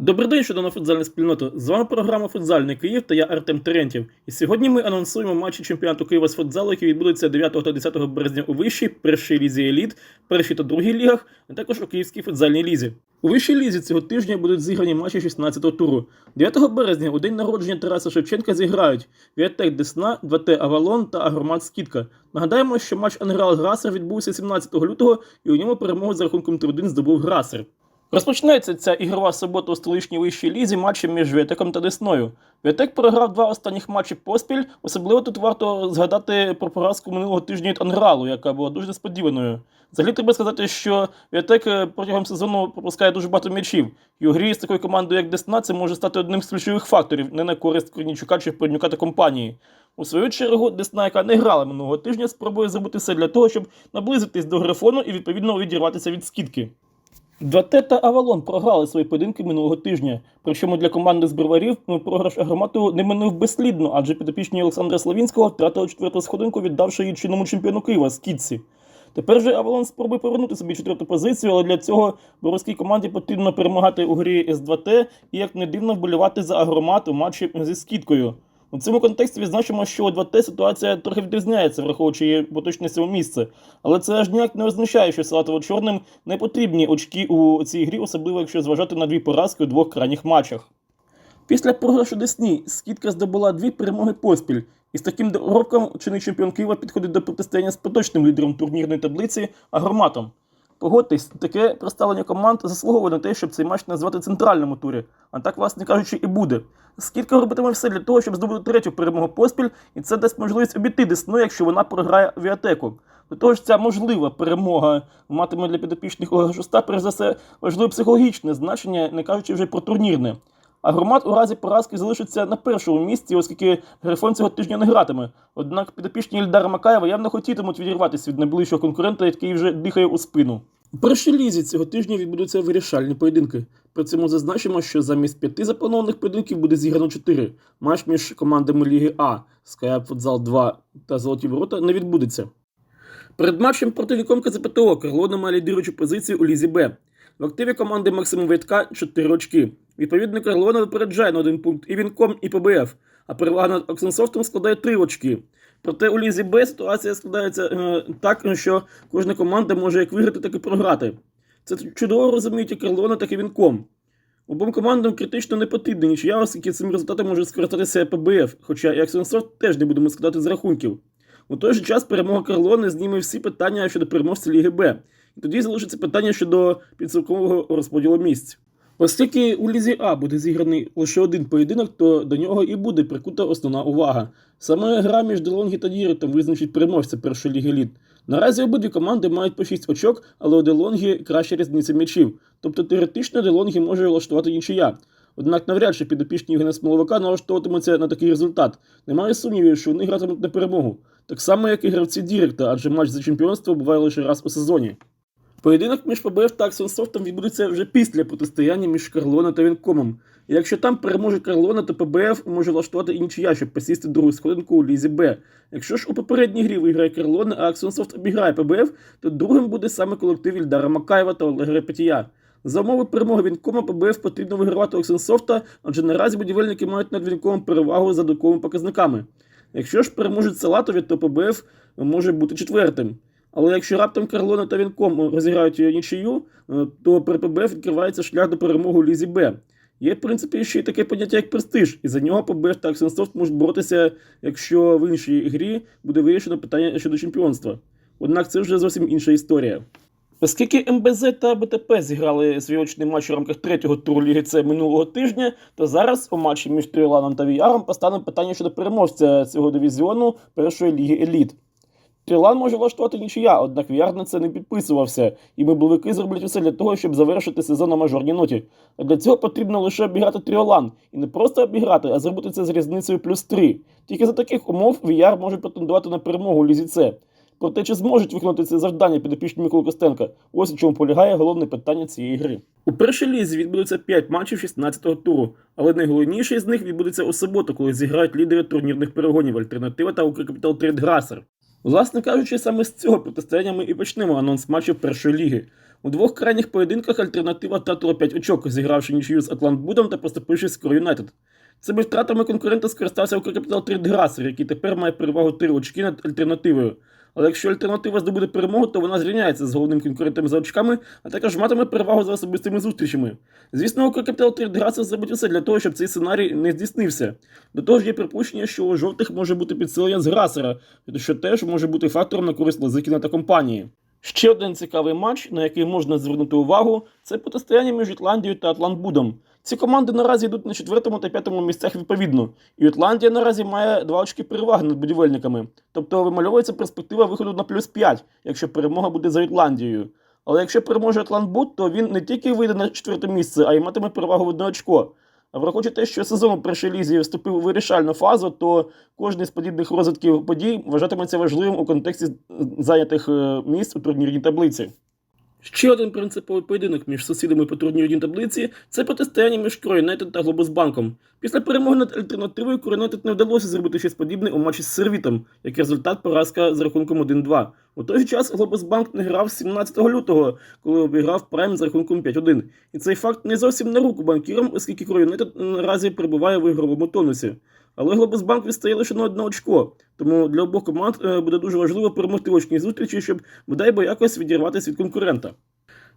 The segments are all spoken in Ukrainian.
Добрий день, шановна футзальна спільнота. З вами програма Футзальний Київ та я Артем Терентів. І сьогодні ми анонсуємо матчі чемпіонату Києва з футзалу, які відбудуться 9 та 10 березня у вищій, першій лізі еліт, першій та другій лігах, а також у Київській футзальній лізі. У вищій лізі цього тижня будуть зіграні матчі 16-го туру. 9 березня у день народження Тараса Шевченка зіграють Віатек Десна, 2Т Авалон та Агромат Скітка. Нагадаємо, що матч Анграл Грасер відбувся 17 лютого і у ньому перемогу за рахунком 3-1 здобув Грасер. Розпочинається ця ігрова субота у столичній вищій лізі матчем між Віатеком та Десною. Віатек програв два останніх матчі поспіль. Особливо тут варто згадати про поразку минулого тижня від Ангралу, яка була дуже несподіваною. Взагалі треба сказати, що Віатек е, протягом сезону пропускає дуже багато м'ячів. І у грі з такою командою, як Десна, це може стати одним з ключових факторів не на користь Корнічука чи Пернюка та компанії. У свою чергу, Десна, яка не грала минулого тижня, спробує зробити все для того, щоб наблизитись до грифону і відповідно відірватися від скидки. 2Т та Авалон програли свої поєдинки минулого тижня. Причому для команди з броварів ну, програш агромату не минув безслідно, адже підопічні Олександра Славінського втратили четверту сходинку, віддавши її чинному чемпіону Києва Скітці. Тепер же Авалон спробує повернути собі четверту позицію, але для цього боровській команді потрібно перемагати у грі С2Т і, як не дивно, вболівати за агромат у матчі зі скіткою. У цьому контексті відзначимо, що у 2Т ситуація трохи відрізняється, враховуючи її поточне сьоме місце. Але це аж ніяк не означає, що салатово-чорним не потрібні очки у цій грі, особливо якщо зважати на дві поразки у двох крайніх матчах. Після програшу Десні скидка здобула дві перемоги поспіль. І з таким доробком чинний чемпіон Києва підходить до протистояння з поточним лідером турнірної таблиці Агроматом. Погодьтесь, таке представлення команд заслуговує на те, щоб цей матч назвати центральному турі, а так, власне кажучи, і буде. Скільки робитиме все для того, щоб здобути третю перемогу поспіль, і це дасть можливість обійти Десну, якщо вона програє Віатеку. До того ж, ця можлива перемога матиме для підопічних Олега Шуста, перш за все, важливе психологічне значення, не кажучи вже про турнірне. А громад у разі поразки залишиться на першому місці, оскільки Грифон цього тижня не гратиме. Однак підопічні Ільдара Макаєва явно хотітимуть відірватися від найближчого конкурента, який вже дихає у спину. У першій лізі цього тижня відбудуться вирішальні поєдинки. При цьому зазначимо, що замість п'яти запланованих поєдинків буде зіграно чотири. Матч між командами Ліги А Скаяп Футзал 2 та Золоті Ворота не відбудеться. Перед матчем проти Вікомка ЗПТО Карлона має лідируючу позицію у Лізі Б. В активі команди Максима Витка 4 очки. Відповідно, Карлона випереджає на один пункт і Вінком, і ПБФ, а перевага над Оксенсофтом складає 3 очки. Проте у Лізі Б ситуація складається е, так, що кожна команда може як виграти, так і програти. Це чудово розуміють і Карлона, так і Вінком. Обом командам критично не потрібна нічия, оскільки цим результатом може скористатися ПБФ, хоча і Оксенсофт теж не будемо складати з рахунків. У той же час перемога Карлони зніме всі питання щодо переможця Ліги Б. І тоді залишиться питання щодо підсумкового розподілу місць. Оскільки у Лізі А буде зіграний лише один поєдинок, то до нього і буде прикута основна увага. Саме гра між Делонгі та Діритом визначить переможця першої ліги літ. Наразі обидві команди мають по 6 очок, але у Делонгі краща різниця м'ячів. Тобто теоретично Делонгі може влаштувати нічия. Однак навряд чи підопічні Євгена Смоловика налаштовуватимуться на такий результат. Немає сумнівів, що вони гратимуть на перемогу. Так само, як і гравці Діректа, адже матч за чемпіонство буває лише раз у сезоні. Поєдинок між ПБФ та Аксонсофтом відбудеться вже після протистояння між Карлона та Вінкомом. І якщо там переможе Карлона, то ПБФ може влаштувати і нічия, щоб посісти другу сходинку у Лізі Б. Якщо ж у попередній грі виграє Карлона, а Аксонсофт обіграє ПБФ, то другим буде саме колектив Ільдара Макаєва та Олега Репетія. За умови перемоги Вінкома ПБФ потрібно вигравати Оксенсофта, адже наразі будівельники мають над Вінкомом перевагу за доковими показниками. Якщо ж переможуть Салатові, то ПБФ може бути четвертим. Але якщо раптом Карлона та Вінком розіграють нічию, е, то при ПБФ відкривається шлях до перемоги Лізі Б. Є, в принципі, ще й таке поняття, як престиж, і за нього ПБФ та Аксенсофт можуть боротися, якщо в іншій грі буде вирішено питання щодо чемпіонства. Однак це вже зовсім інша історія. Оскільки МБЗ та БТП зіграли свій очний матч у рамках третього туру Ліги С минулого тижня, то зараз у матчі між Тріоланом та Віяром постане питання щодо переможця цього дивізіону першої ліги Еліт. Трілан може влаштувати нічия, однак Віар на це не підписувався, і мебловики зроблять усе для того, щоб завершити сезон на мажорній ноті. А для цього потрібно лише обіграти Тріолан. І не просто обіграти, а зробити це з різницею плюс 3. Тільки за таких умов Віар може претендувати на перемогу у Лізі С. Проте, чи зможуть виконати це завдання підопічні Миколи Костенка? Ось у чому полягає головне питання цієї гри. У першій лізі відбудеться 5 матчів 16-го туру, але найголовніший з них відбудеться у суботу, коли зіграють лідери турнірних перегонів Альтернатива та Укркапітал Трейд Грасер. Власне кажучи, саме з цього протистояння ми і почнемо анонс матчів першої ліги. У двох крайніх поєдинках альтернатива втратила 5 очок, зігравши нічию з Атлантбудом та поступивши з Кор Юнайтед. Цими втратами конкурента скористався Укркапітал Трейдграсер, який тепер має перевагу 3 очки над альтернативою. Але якщо альтернатива здобуде перемогу, то вона зрівняється з головним конкурентом за очками, а також матиме перевагу за особистими зустрічами. Звісно, Укркапітал Трейдграсер зробить усе для того, щоб цей сценарій не здійснився. До того ж є припущення, що у жовтих може бути підсилення з Грасера, що теж може бути фактором на користь Лазикіна та компанії. Ще один цікавий матч, на який можна звернути увагу, це протистояння між Ітландією та Атлантбудом. Ці команди наразі йдуть на четвертому та п'ятому місцях відповідно. І Ітландія наразі має два очки переваги над будівельниками. Тобто вимальовується перспектива виходу на плюс 5, якщо перемога буде за Ітландією. Але якщо переможе Атлантбуд, то він не тільки вийде на четверте місце, а й матиме перевагу в одне очко. Враховуючи те, що сезон у першій вступив у вирішальну фазу, то кожний з подібних розвитків подій вважатиметься важливим у контексті зайнятих е, місць у турнірній таблиці. Ще один принциповий поєдинок між сусідами по турнірній таблиці це протистояння між Кроюнетед та Глобусбанком. Після перемоги над альтернативою Кроюнетед не вдалося зробити щось подібне у матчі з Сервітом, як результат поразка з рахунком 1-2. У той же час Глобусбанк не грав 17 лютого, коли обіграв Прайм з рахунком 5-1. І цей факт не зовсім на руку банкірам, оскільки Кроюнетед наразі перебуває в ігровому тонусі. Але Глобусбанк відстає лише на одне очко, тому для обох команд е, буде дуже важливо перемогти в очній зустрічі, щоб бодай би якось відірватися від конкурента.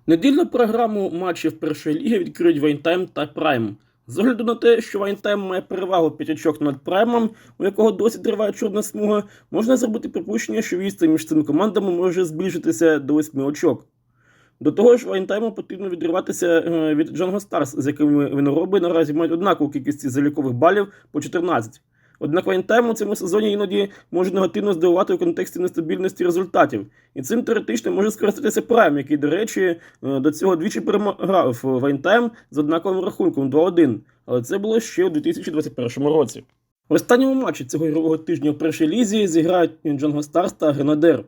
Недільну програму матчів першої ліги відкриють Вайнтайм та Прайм. З огляду на те, що Вайнтайм має перевагу 5 очок над Праймом, у якого досі триває чорна смуга, можна зробити припущення, що відстань між цими командами може збільшитися до 8 очок. До того ж, Вайнтайму потрібно відриватися е, від Джанго Старс, з якими винороби наразі мають однакову кількість залікових балів по 14. Однак Вайнтайм у цьому сезоні іноді може негативно здивувати у контексті нестабільності результатів. І цим теоретично може скористатися Прайм, який, до речі, е, до цього двічі перемагав Вайнтайм з однаковим рахунком 2-1. Але це було ще у 2021 році. В останньому матчі цього ігрового тижня в першій лізі зіграють Джанго Старс та Гренадер.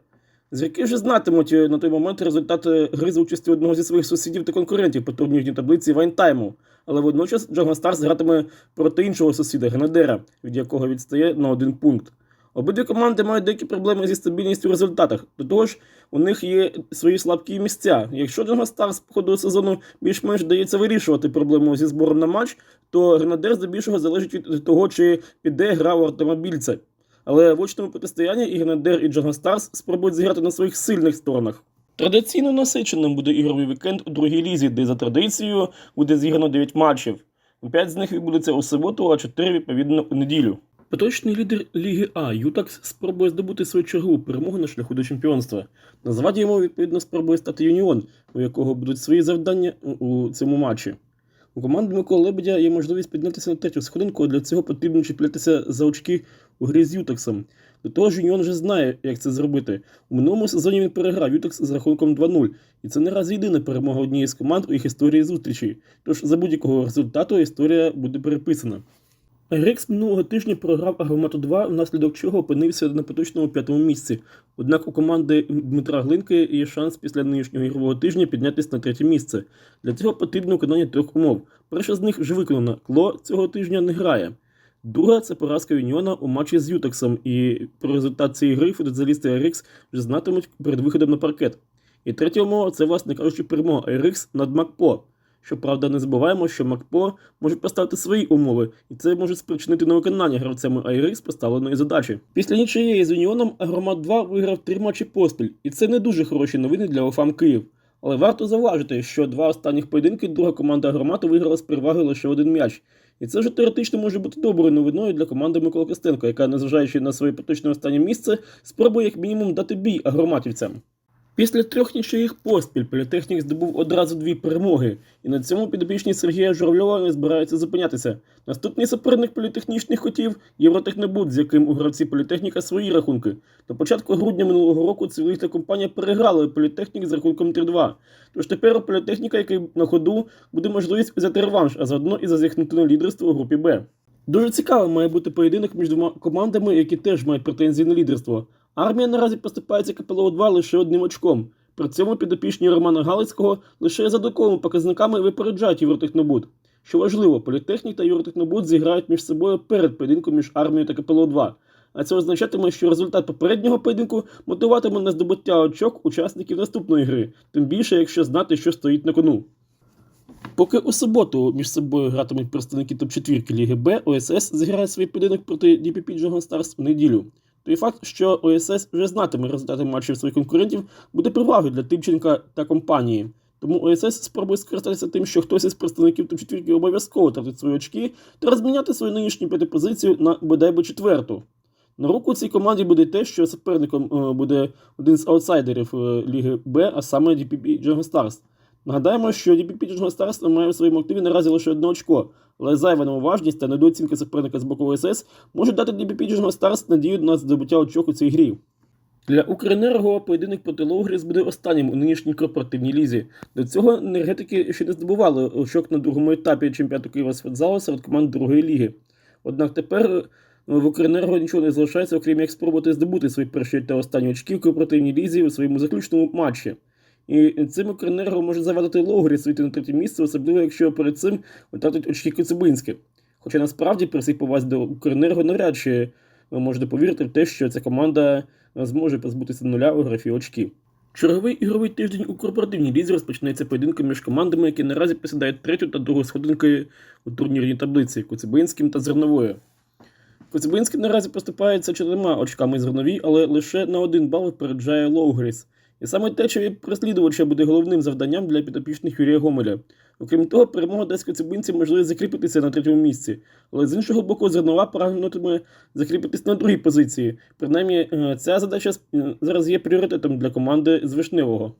Зірки вже знатимуть е, на той момент результати гри за участі одного зі своїх сусідів та конкурентів по турнірній таблиці Вайнтайму. Але водночас Джанго Старс гратиме проти іншого сусіда Гренадера, від якого відстає на один пункт. Обидві команди мають деякі проблеми зі стабільністю в результатах. До того ж, у них є свої слабкі місця. Якщо Джанго Старс по ходу сезону більш-менш вдається вирішувати проблему зі збором на матч, то Гренадер здебільшого залежить від того, чи піде гра у автомобільця. Але в очному протистоянні і Гренадер, і Джанго Старс спробують зіграти на своїх сильних сторонах. Традиційно насиченим буде ігровий вікенд у другій лізі, де за традицією буде зіграно 9 матчів. П'ять з них відбудеться у суботу, а 4 відповідно у неділю. Поточний лідер Ліги А Ютакс спробує здобути свою чергову перемогу на шляху до чемпіонства. На заваді йому відповідно спробує стати Юніон, у якого будуть свої завдання у цьому матчі. У команди Миколи Лебедя є можливість піднятися на третю сходинку, а для цього потрібно чіплятися за очки у грі з Ютексом. До того ж, Юніон вже знає, як це зробити. У минулому сезоні він переграв Ютакс з рахунком 2-0, і це не раз єдина перемога однієї з команд у їх історії зустрічі. Тож за будь-якого результату історія буде переписана. Рекс минулого тижня програв Агромату 2, внаслідок чого опинився на поточному п'ятому місці. Однак у команди Дмитра Глинки є шанс після нинішнього ігрового тижня піднятися на третє місце. Для цього потрібно виконання трьох умов. Перша з них вже виконана. Кло цього тижня не грає. Друга це поразка Юніона у матчі з Ютексом, і про результат цієї гри футболісти Рекс вже знатимуть перед виходом на паркет. І третя умова це, власне кажучи, перемога Рекс над Макпо. Щоправда, не забуваємо, що МакПо може поставити свої умови, і це може спричинити невиконання гравцями Айрикс поставленої задачі. Після нічиєї з Юніоном Агромат 2 виграв три матчі поспіль, і це не дуже хороші новини для ОФАМ Київ. Але варто зауважити, що два останніх поєдинки друга команда Агромату виграла з перевагою лише один м'яч. І це вже теоретично може бути доброю новиною для команди Микола Костенко, яка, незважаючи на своє поточне останнє місце, спробує як мінімум дати бій агроматівцям. Після трьох нічиїх поспіль політехнік здобув одразу дві перемоги, і на цьому підопічні Сергія Журавльова не збираються зупинятися. Наступний суперник політехнічних хотів Євротехнобуд, з яким у гравці політехніка свої рахунки. До початку грудня минулого року цивілістська компанія переграла політехнік з рахунком 3-2. Тож тепер у політехніка, який на ходу, буде можливість взяти реванш, а заодно і зазіхнути на лідерство у групі Б. Дуже цікавим має бути поєдинок між двома командами, які теж мають претензії на лідерство. Армія наразі поступається КПЛО 2 лише одним очком. При цьому підопічні Романа Галицького лише за доковими показниками випереджають Євротехнобуд. Що важливо, політехнік та Євротехнобуд зіграють між собою перед поєдинком між армією та КПЛО 2. а це означатиме, що результат попереднього поєдинку мотиватиме на здобуття очок учасників наступної гри, тим більше, якщо знати, що стоїть на кону. Поки у суботу між собою гратимуть представники топ-4 Ліги Б, ОСС зіграє свій поєдинок проти DPP Джоган Старс в неділю. Той факт, що ОСС вже знатиме результати матчів своїх конкурентів, буде перевагою для Тимченка та компанії. Тому ОСС спробує скористатися тим, що хтось із представників топ-4 обов'язково тратить свої очки та розміняти свою нинішню п'ятипозицію на бодай би четверту. На руку цій команді буде те, що суперником е, буде один з аутсайдерів е, Ліги Б, а саме DPP Джого Старс. Нагадаємо, що DPP Джого Старс має в своєму активі наразі лише одне очко, але зайва неуважність та недооцінка суперника з боку ОСС можуть дати DPP Джого Старс надію на здобуття очок у цій грі. Для Укренерго поєдинок проти Лоугріс буде останнім у нинішній корпоративній лізі. До цього енергетики ще не здобували очок на другому етапі чемпіонату Києва з футзалу серед команд другої ліги. Однак тепер е, в Укренерго нічого не залишається, окрім як спробувати здобути свої перші та останні очки в корпоративній лізі у своєму заключному матчі. І цим Укренерго може завадити Лоугріс вийти на третє місце, особливо якщо перед цим втратить очки Коцюбинське. Хоча насправді при всій повазі до Укренерго навряд чи ви можете повірити в те, що ця команда зможе позбутися нуля у графі очків. Черговий ігровий тиждень у корпоративній лізі розпочинається поєдинком між командами, які наразі посідають третю та другу сходинки у турнірній таблиці Коцюбинським та Зерновою. Коцюбинський наразі поступається чотирма очками зерновій, але лише на один бал випереджає Лоугріс. І саме течові переслідувача буде головним завданням для підопічних Юрія Гомеля. Окрім того, перемога дасть коцюбинцям можливість закріпитися на третьому місці, але з іншого боку, зернова прагнутиме закріпитись на другій позиції. Принаймні, е, ця задача е, зараз є пріоритетом для команди з Вишневого.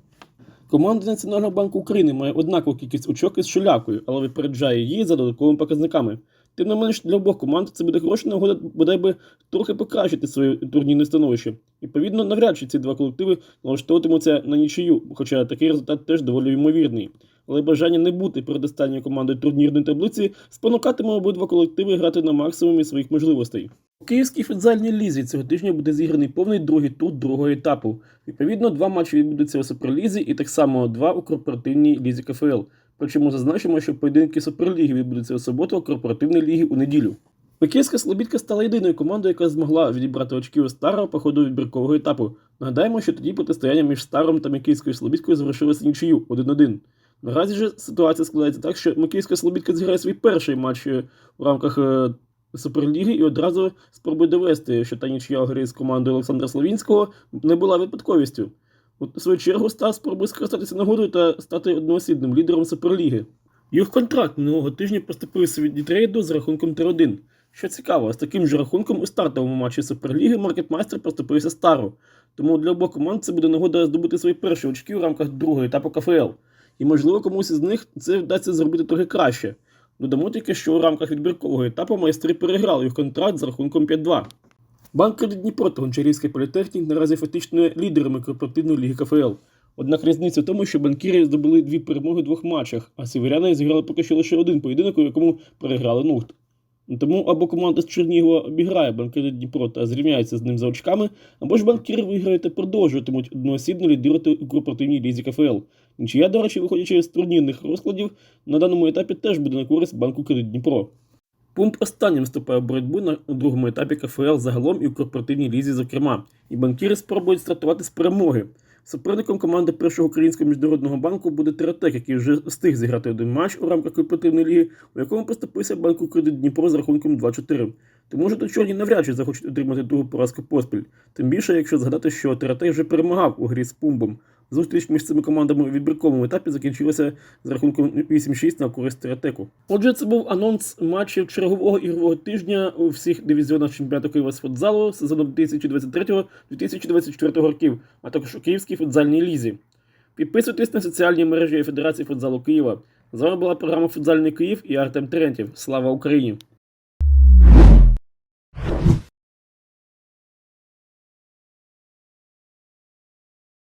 Команда Національного банку України має однакову кількість очок із Шулякою, але випереджає її за додатковими показниками. Тим не менш, для обох команд це буде хороша нагода бодай би трохи покращити своє турнірне становище. Відповідно, навряд чи ці два колективи налаштовуватимуться на нічию, хоча такий результат теж доволі ймовірний. Але бажання не бути передостанньою командою турнірної таблиці спонукатиме обидва колективи грати на максимумі своїх можливостей. У Київській футзальній лізі цього тижня буде зіграний повний другий тур другого етапу. Відповідно, два матчі відбудуться у Суперлізі і так само два у корпоративній лізі КФЛ. Причому зазначимо, що поєдинки Суперліги відбудуться у суботу, а корпоративної ліги у неділю. Пеківська Слобідка стала єдиною командою, яка змогла відібрати очки у старого по ходу відбіркового етапу. Нагадаємо, що тоді протистояння між старом та Микільською Слобідкою завершилося нічию 1-1. Наразі ж ситуація складається так, що Микільська Слобідка зіграє свій перший матч е, в рамках е, Суперліги і одразу спробує довести, що та нічия у грі з командою Олександра Словінського не була випадковістю. У свою чергу Стар спробує скористатися нагодою та стати одноосібним лідером Суперліги. Їх контракт минулого тижня поступився від Дітрейду з рахунком 3-1. Що цікаво, з таким же рахунком у стартовому матчі Суперліги Маркетмайстер поступився стару. Тому для обох команд це буде нагода здобути свої перші очки в рамках другого етапу КФЛ. І, можливо, комусь із них це вдасться зробити трохи краще. Додамо тільки, що у рамках відбіркового етапу майстри переграли їх контракт з рахунком 5-2. Банк «Кредит Дніпро та Гончарівський політехнік наразі фактично лідерами корпоративної ліги КФЛ. Однак різниця в тому, що банкіри здобули дві перемоги в двох матчах, а сіверяни зіграли поки що лише один поєдинок, у якому переграли Нухт. Тому або команда з Чернігова обіграє банкіри Дніпро та зрівняється з ним за очками, або ж банкіри виграють та продовжуватимуть одноосібно лідирувати у корпоративній лізі КФЛ. Нічия, до речі, виходячи з турнірних розкладів, на даному етапі теж буде на користь банку Кредит Дніпро. Пумп останнім вступає в боротьбу на другому етапі КФЛ загалом і в корпоративній лізі, зокрема, і банкіри спробують стартувати з перемоги. Суперником команди першого українського міжнародного банку буде Тератек, який вже встиг зіграти один матч у рамках корпоративної ліги, у якому поступився банку Кредит Дніпро з рахунком 2-4. Тому що чорні навряд чи захочуть отримати другу поразку поспіль. Тим більше, якщо згадати, що Тератек вже перемагав у грі з Пумбом. Зустріч між цими командами у відбірковому етапі закінчилася з рахунком 8-6 на користь Тератеку. Отже, це був анонс матчів чергового ігрового тижня у всіх дивізіонах чемпіонату Києва з футзалу сезону 2023-2024 років, а також у Київській футзальній лізі. Підписуйтесь на соціальні мережі Федерації футзалу Києва. З вами була програма Футзальний Київ і Артем Терентів. Слава Україні!